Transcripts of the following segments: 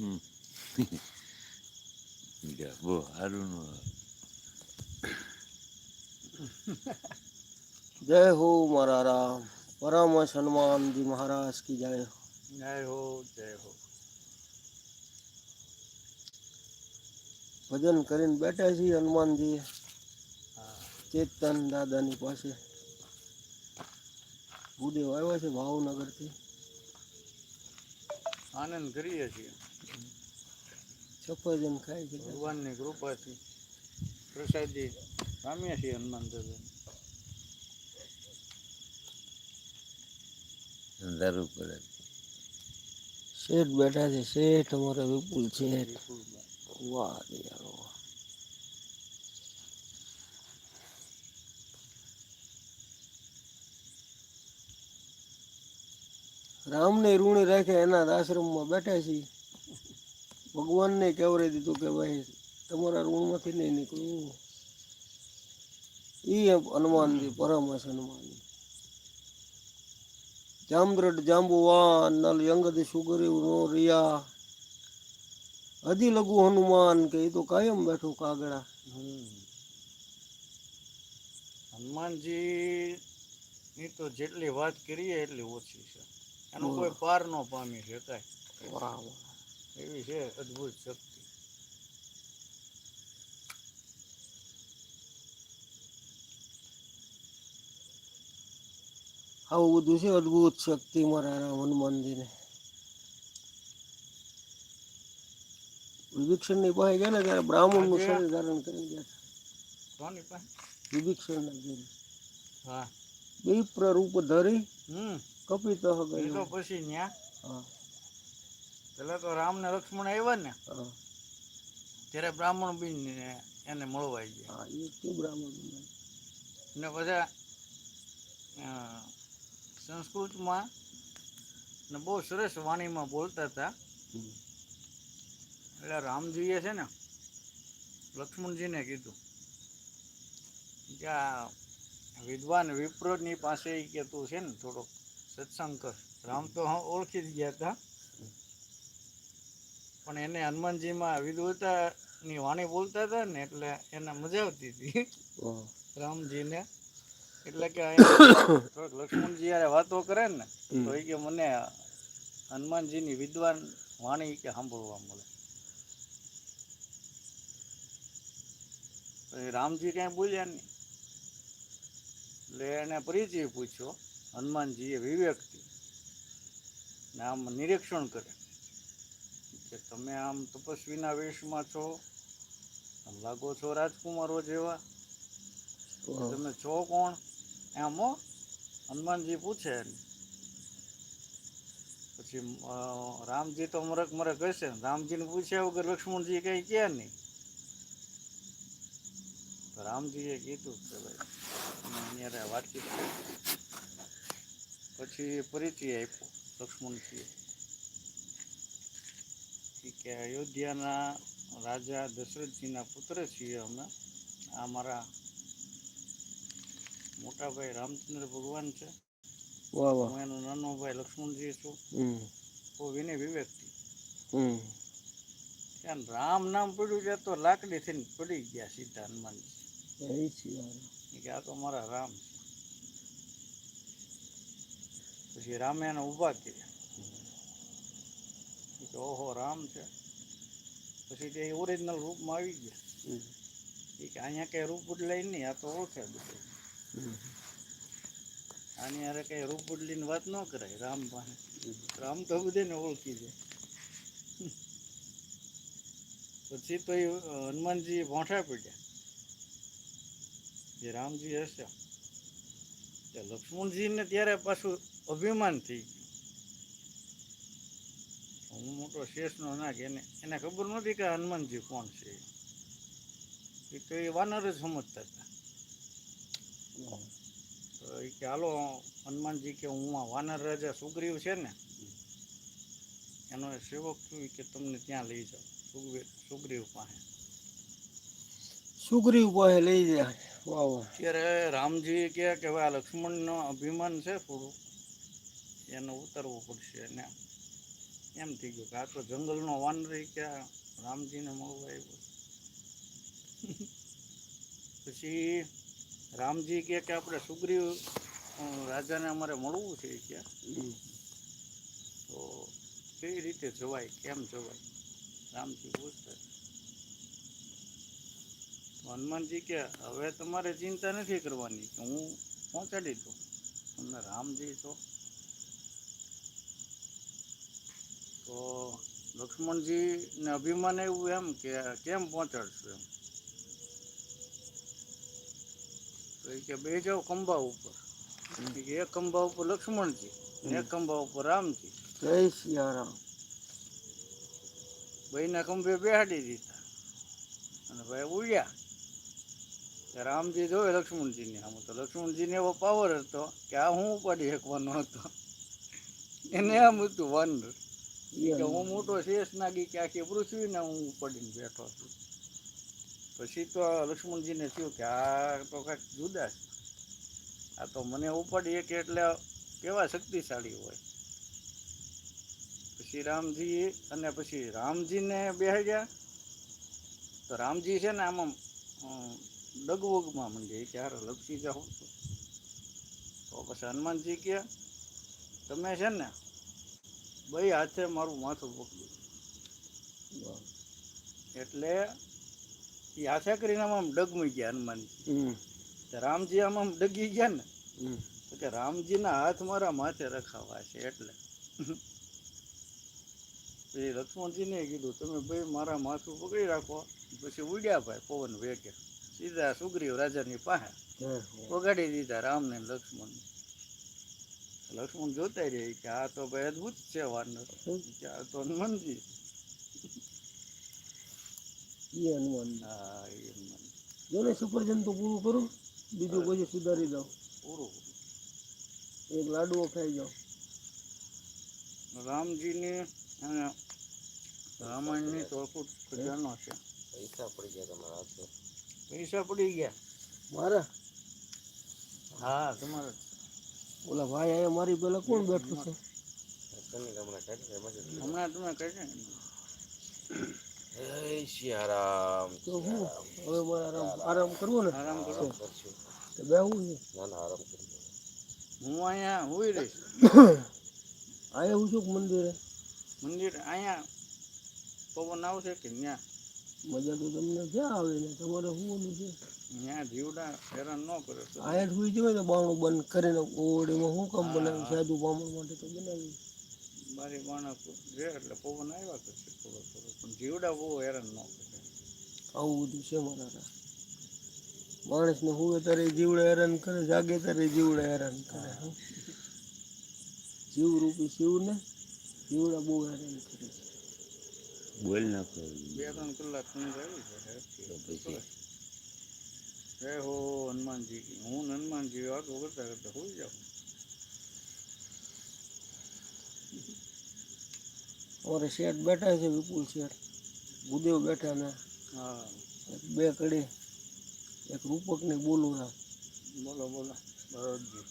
હમ જા, બહુ સારું નું જય હો મારા રામ પરમશ હનુમાનજી મહારાજ કી જય હો જય હો જય હો ભજન કરીને બેઠા છીએ હનુમાનજી હા ચેતન દાદાની પાસે ભૂદેવ આવ્યા છે ભાવનગરથી આનંદ કરીએ છીએ સફરજન ખાય છે. ભગવાનની કૃપાથી પ્રસાદી પામ્યા છીએ હનુમાન દાદા પડે શેઠ બેઠા છે. શેઠ અમારા વિપુલ છે. વાહ વાહ. રામને ઋણી રાખ્યા એના આશ્રમમાં બેઠા છીએ. ભગવાનને કહેવરાઈ દીધું કે ભાઈ તમારા ઋણમાંથી નહીં નીકળવું એ હનુમાનજી પરમશ હનુમાનજી. જામદ્રઢ જાંબુવાન નલ યંગદ સુગરીવ નો રિયા. હજી લઘુ હનુમાન કે એ તો કાયમ બેઠું કાગડા. હનુમાનજી ની તો જેટલી વાત કરીએ એટલી ઓછી છે. એનું કોઈ પાર ન પામી શકાય. વાહ વાહ એવી છે અદ્ભુત શક્તિ આવું બધું છે અદ્ભુત શક્તિ મારા હનુમાનજીને. વિભીક્ષણની પાસે ગયા ને ત્યારે બ્રાહ્મણનું નું શરીર ધારણ કરી ગયા વિભીક્ષણના ઘેરે. હા. બે પ્રરૂપ ધરી કપિત પછી ન્યા? હા. પેલા તો રામ ને લક્ષ્મણ આવ્યા ને ત્યારે બ્રાહ્મણ બિન એને મળવા ગયા. બ્રાહ્મણ ને બધા સંસ્કૃતમાં ને બહુ સરસ વાણીમાં બોલતા હતા. એટલે રામજીએ છે ને લક્ષ્મણજીને કીધું કે આ વિદ્વાન વિપ્રોની પાસે કે તું છે ને થોડોક સત્સંગ કર. રામ તો ઓળખી જ ગયા હતા. પણ એને હનુમાનજીમાં વિદવતાની વાણી બોલતા હતા ને એટલે એને મજા આવતી હતી. રામજીને. એટલે કે થોડોક લક્ષ્મણજી યારે વાતો કરે ને તો એ કે મને હનુમાનજીની વિદ્વાન વાણી કે સાંભળવા મળે. રામજી કાંઈ બોલ્યા નહીં. એટલે એને પરિચય પૂછ્યો. હનુમાનજીએ વિવેકથી. ને આમ નિરીક્ષણ કરે તમે આમ તપસ્વીના વેશમાં છો આમ લાગો છો રાજકુમારો જેવા. તમે છો કોણ એમ હો હનુમાનજી પૂછે. પછી રામજી તો મરક મરક હશે ને રામજીને પૂછ્યા વગર લક્ષ્મણજી કઈ કહે નહીં તો રામજીએ કીધું કે ભાઈ અમે વાતચીત. પછી પરિચય આપ્યો લક્ષ્મણજીએ કે અયોધ્યાના રાજા દશરથજીના પુત્ર છીએ અમે. આ મારા મોટા ભાઈ રામચંદ્ર ભગવાન છે. હું એનો નાનો ભાઈ લક્ષ્મણજી છું. તો વિનય વિવેકથી. ત્યાં રામ નામ પડ્યું છે તો લાકડી થઈને પડી ગયા સીધા હનુમાનજી. કે આ તો મારા રામ છે. પછી રામે એને ઊભા કર્યા. કે ઓહો રામ છે. પછી તે ઓરિજિનલ રૂપમાં આવી ગયા. એ કે અહીંયા કઈ રૂપ બદલાય નહીં આ તો ઓળખે બધું. આની હારે કઈ રૂપ બદલીને વાત ન કરાય રામ પાસે રામ તો બધાને ઓળખી જાય. પછી તો એ હનુમાનજી ભોંઠા પડ્યા. જે રામજી હશે. લક્ષ્મણજીને ત્યારે પાછું અભિમાન થઈ ગયું. હું મોટો શેષનો ના કે એને એને ખબર નથી કે હનુમાનજી કોણ છે. એ તો એ વાનર જ સમજતા હતા. તો એ કે હાલો હનુમાનજી કે હું આ વાનર રાજા સુગ્રીવ છે ને એનો એ સેવક છું કે તમને ત્યાં લઈ જાઓ સુગ્રીવ સુગ્રીવ પાસે. સુગ્રીવ પાસે લઈ જાય. ત્યારે રામજી કે હવે આ લક્ષ્મણનો અભિમાન છે થોડું એને ઉતરવું પડશે. એને એમ થઈ ગયું કે આ તો જંગલનો વાન રહી ક્યાં રામજીને મળવા આવ્યો. પછી રામજી કહે કે આપણે સુગ્રીવ રાજાને અમારે મળવું છે ક્યાં કે. તો કઈ રીતે જવાય? કેમ જવાય? રામજી પૂછતા હનુમાનજી કે હવે તમારે ચિંતા નથી કરવાની કે હું પહોંચાડી દઉં. તમને રામજી છો. તો લક્ષ્મણજી ને અભિમાન એવું એમ કે કેમ પહોંચાડશું એમ? તો એ કે બે જાઓ ખંભા ઉપર. એક ખંભા ઉપર લક્ષ્મણજી એક ખંભા ઉપર રામજી. જય સિયારામ. ભાઈના ખંભે બેહાડી દીધા. અને ભાઈ ઉડ્યા. રામજી જોવે લક્ષ્મણજીને આમ તો લક્ષ્મણજીને એવો પાવર હતો કે આ હું ઉપાડી શકવાનો હતો. એને આમ હતું વાનર. કે હું મોટો શેષ નાગી કે આખી પૃથ્વીને હું પડીને બેઠો છું. પછી તો લક્ષ્મણજીને થયું કે આ તો કાંઈક જુદા છે. આ તો મને ઉપાડી કે એટલે કેવા શક્તિશાળી હોય. પછી રામજી અને પછી રામજીને બેહાડ્યા તો રામજી છે ને આમાં ડગવગમાં મંડે. કે હારે લપસી જાઓ તો પછી હનુમાનજી કે તમે છે ને બે હાથે મારું માથું પકડ્યું એટલે એ હાથે કરીને આમ ડગમી ગયા હનુમાનજી. રામજી આમ આમ ડગી ગયા ને તો કે રામજીના હાથ મારા માથે રખાવા છે એટલે. પછી લક્ષ્મણજીને કીધું તમે ભાઈ મારા માથું પકડી રાખો પછી ઉડ્યા ભાઈ પવન વેગે. સીધા સુગ્રીવ રાજાની પાસે વગાડી દીધા રામને ને લક્ષ્મણ જોતા રહે કે આ તો ભાઈ અદભુત છે વાનર. કે આ તો હનુમાનજી. ઈ હનુમાન. હા એ હનુમાન. જોને સફરજન તો પૂરું કરું બીજું કોઈ સુધારી દઉં. પૂરું. એક લાડવો ખાઈ જાઉં. રામજીની અને રામાયણની તો અખૂટ ખજાનો છે. પૈસા પડી ગયા તમારા હાથે. પૈસા પડી ગયા. મારા? હા તમારે. ઓલા ભાઈ અહીંયા મારી પેલા કોણ બેઠું છે? હમણાં તમે કહે છે? સિયારામ તો હું? હવે આરામ આરામ કરવો ને? આરામ કરો. કરશું. તો બેહવું છે? ના ના આરામ કરી હું અહીંયા હોઈ રહીશ. આયા હું છું મંદિરે? મંદિર અહીંયા પવન આવશે કે ત્યાં મજા તો તમને ક્યાં આવે ને? તમારે શું છે? ત્યાં જીવડા હેરાન ન કરે તો. આયા જ હોઈ ને બાણું બંધ કરીને ઓવડીમાં શું કામ બનાવ્યું સાદું બામણ માટે તો બનાવ્યું બારી બાણક રે એટલે પવન આવ્યા કરશે થોડો થોડો. પણ જીવડા બહુ હેરાન ન કરે. આવું બધું છે મારા. માણસને હુવે ત્યારે જીવડા હેરાન કરે જાગે ત્યારે જીવડા હેરાન કરે. હો. જીવ રૂપી શિવને જીવડા બહુ હેરાન કરે છે. બોલ કરે બે ત્રણ કલાક સમજાવી છે. તો પછી. જય હો હનુમાનજી કી. હું ને હનુમાનજી વાતો કરતા કરતા હોઈ જાઉં અમારે શેઠ બેઠા છે વિપુલ શેઠ ભૂદેવ બેઠા ને હા એક બે કડી એક રૂપક ને બોલું ના બોલો બોલો ભરતજી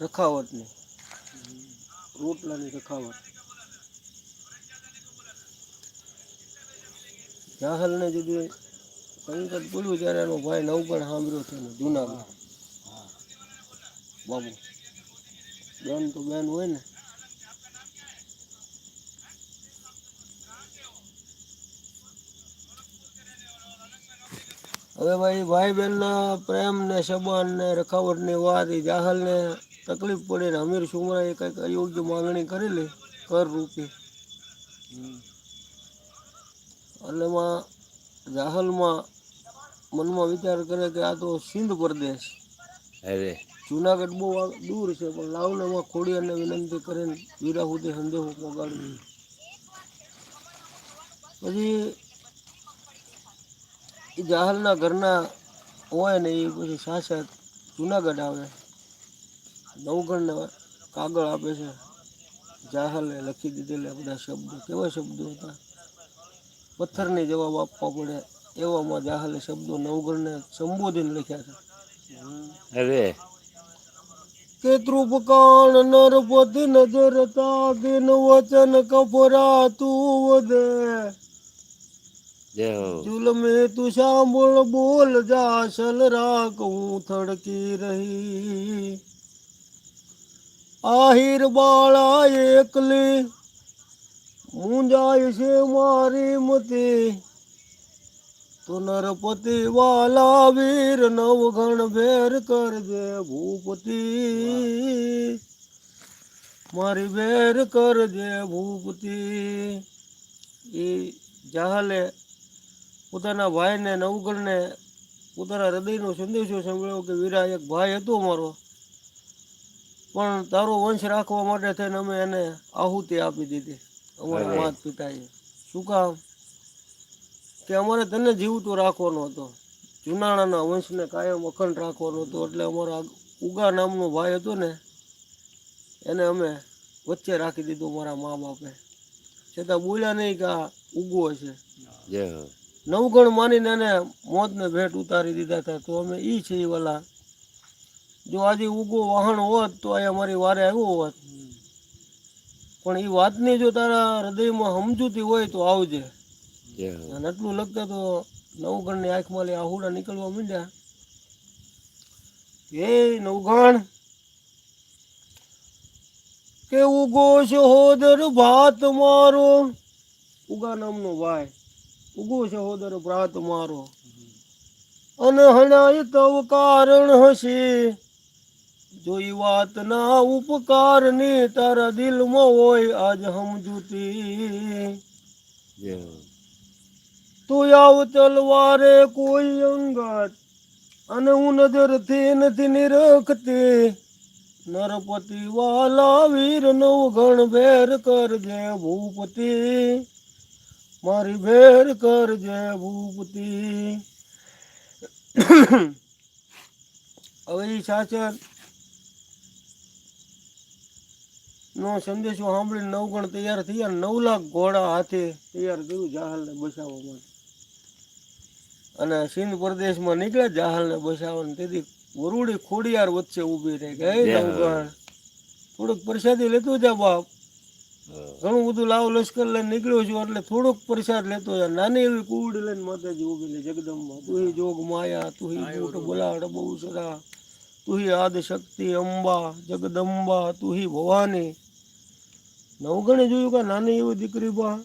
રખાવટ ને રોટલાની રખાવટ જાહલ ને જુદી સંકટ પડ્યું ત્યારે એનો ભાઈ નવગણ સાંભળ્યો છે ને જુનાગઢ બાબુ. બેન તો બેન હોય ને. હવે ભાઈ ભાઈ બહેનના પ્રેમ ને સંબંધ ને રખાવટની વાત એ જાહલને તકલીફ પડે ને અમીર સુમરાએ કંઈક અયોગ્ય માંગણી કરેલી કર રૂપી. એટલે એમાં જાહલમાં મનમાં વિચાર કરે કે આ તો સિંધ પ્રદેશ. અરે. જુનાગઢ બહુ દૂર છે પણ લાવને એમાં ખોડિયાને વિનંતી કરીને વીરા સુધી સંદેશો પહોંચાડ્યું પછી જાહલના ઘરના હોય ને એ પછી સાસર જુનાગઢ આવે. નવગણને કાગળ આપે છે. જાહલે લખી દીધેલા બધા શબ્દો. કેવા શબ્દો હતા? પથ્થરને જવાબ આપવા પડે. એવામાં જાહલે શબ્દો નવગણને સંબોધીને લખ્યા છે. અરે. કે ત્રુપકાણ નરપતિ નજર દિન વચન કપરાતું વધે. જય હો. જુલમે તું સાંભળ બોલ જાસલ રાખ હું થડકી રહી. આહિર બાળા એકલી મુંજાય છે મારી મતી. તો વાલા વીર નવગણ ભેર કરજે ભૂપતિ. મારી ભેર કરજે ભૂપતિ. એ જાહલે પોતાના ભાઈને નવગણને પોતાના હૃદયનો સંદેશો સાંભળ્યો કે વીરા એક ભાઈ હતો મારો. પણ તારો વંશ રાખવા માટે થઈને અમે એને આહુતિ આપી દીધી. અમારા માત પિતાએ. શું કામ? કે અમારે તને જીવતો રાખવાનો હતો. જુનાણાના વંશને કાયમ અખંડ રાખવાનો હતો. એટલે અમારો ઉગા નામનો ભાઈ હતો ને એને અમે વચ્ચે રાખી દીધું મારા મા બાપે છતાં બોલ્યા નહીં કે આ ઉગો છે નવગણ માનીને એને મોતને ભેટ ઉતારી દીધા હતા. તો અમે એ છે વાલા. જો આજે ઉગો વાહન હોત તો અહીંયા મારી વારે આવ્યો હોત. પણ એ વાતની જો તારા હૃદયમાં સમજૂતી હોય તો આવજે. અને આટલું લગતા તો નવગણની આંખમાં લે આહુડા નીકળવા માંડ્યા. એ નવગણ કે ઉગો સહોદર ભાત મારો? ઉગા નામનો ભાઈ ઉગો સહોદર ભાત મારો. અને હણાય તવ કારણ હશે. જોઈ વાત ના ઉપકારની તારા દિલમાં હોય આજ સમજૂતી તું આવ તલવારે કોઈ અંગત, અને હું નજરથી નથી નિરખતી. નરપતિ વાલા વીર નવ ગણ ભેર કરજે ભૂપતિ. મારી ભેર કરજે ભૂપતિ. હવે સાચર નો સંદેશો સાંભળીને નવગણ તૈયાર થયા નવ લાખ ઘોડા હાથે તૈયાર કર્યું જહાલને બસાવવા માટે. અને સિંધ પ્રદેશમાં નીકળ્યા જાહલને બસાવવા તેથી વરુડી ખોડિયાર વચ્ચે ઊભી રહી કે "હે થોડુંક પ્રસાદી લેતો જા બાપ. ઘણું બધું લાવ લશ્કર લઈને નીકળ્યો છું એટલે થોડોક પ્રસાદ લેતો જા. નાની એવી કુવડી લઈને માતાજી ઊભી રહી જગદંબા. તુહી જોગ માયા તુહી બૂટ બોલાડ બહુ સરા તુહી આદશક્તિ અંબા જગદંબા તુહી ભવાની. નવગણે જોયું કે નાની એવી દીકરી બા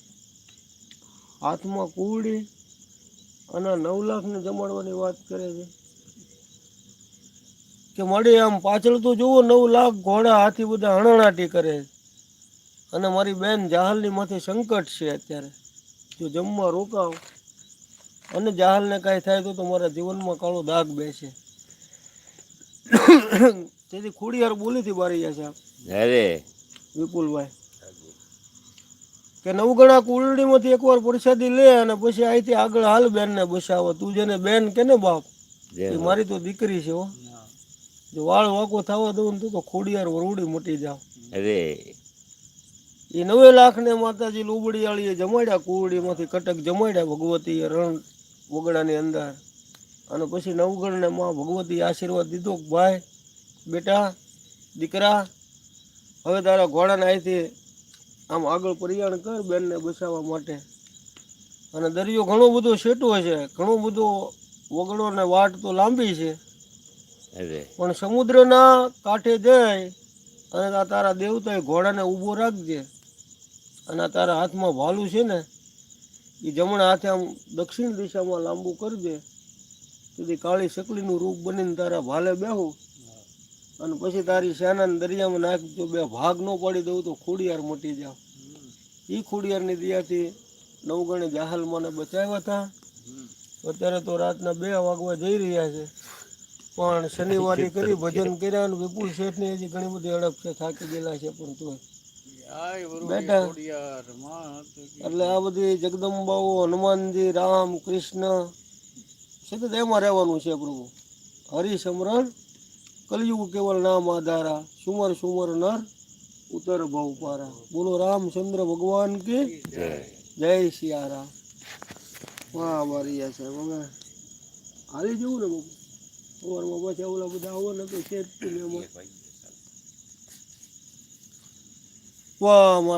હાથમાં કુવડી અને નવ લાખને જમાડવાની વાત કરે છે. કે મળે આમ પાછળ તો જુઓ નવ લાખ ઘોડા હાથી બધા હણણાટી કરે છે. અને મારી બેન જાહલની માથે સંકટ છે અત્યારે. જો જમવા રોકાવ અને જાહલને કાંઈ થાય તો તમારા મારા જીવનમાં કાળો દાગ બેસે. તેથી ખોડિયાર બોલીથી બારી ગયા છે અરે. વિપુલભાઈ. કે નવગણા કુલડીમાંથી એકવાર પ્રસાદી લે અને પછી અહીંથી આગળ હાલ બેનને બસાવો. તું જેને બેન કે ને બાપ એ મારી તો દીકરી છે હો. જો વાળ વાકો થવા દઉં ને તો તો ખોડિયાર વરુડી મટી જાવ. અરે. એ નવે લાખ ને માતાજી લુબડીયાળીએ જમાડ્યા કુરડીમાંથી કટક જમાડ્યા ભગવતી રણ વગડાની અંદર. અને પછી નવગણને માં ભગવતી આશીર્વાદ દીધો ભાઈ બેટા દીકરા હવે તારા ઘોડાને અહીંથી આમ આગળ પરિયાણ કર બેનને બસાવવા માટે. અને દરિયો ઘણો બધો સેટો છે. ઘણો બધો વગડો ને વાટ તો લાંબી છે. પણ સમુદ્રના કાંઠે જઈ અને આ તારા દેવતાએ ઘોડાને ઊભો રાખજે. અને આ તારા હાથમાં ભાલું છે ને એ જમણા હાથે આમ દક્ષિણ દિશામાં લાંબુ કરજે. સુધી કાળી શકલીનું રૂપ બનીને તારા ભાલે બેહું. અને પછી તારી સેનાને દરિયામાં નાખજો બે ભાગ ન પાડી દઉં તો ખોડિયાર મટી જાવ. એ ખોડિયારની દયાથી નવગણે જાહલ મને બચાવ્યા હતા. અત્યારે તો રાતના બે વાગવા જઈ રહ્યા છે. પણ શનિવારે કરી ભજન કર્યા અને વિપુલ શેઠની હજી ઘણી બધી અડપ છે થાકી ગયેલા છે પણ તું બેઠા બેટા. એટલે આ બધી જગદંબાઓ હનુમાનજી રામ કૃષ્ણ સતત એમાં રહેવાનું છે પ્રભુ. હરિ સમરણ કલયુગ કેવલ નામ આધારા સુમર સુમર નર ઉતર ભવ પારા. બોલો રામચંદ્ર ભગવાન કે જય. સિયારા વાહ મારી સાહેબ હવે હાલી જવું ને બાપુ? સવારમાં પછી ઓલા બધા આવો ને તો છે વાહ મારા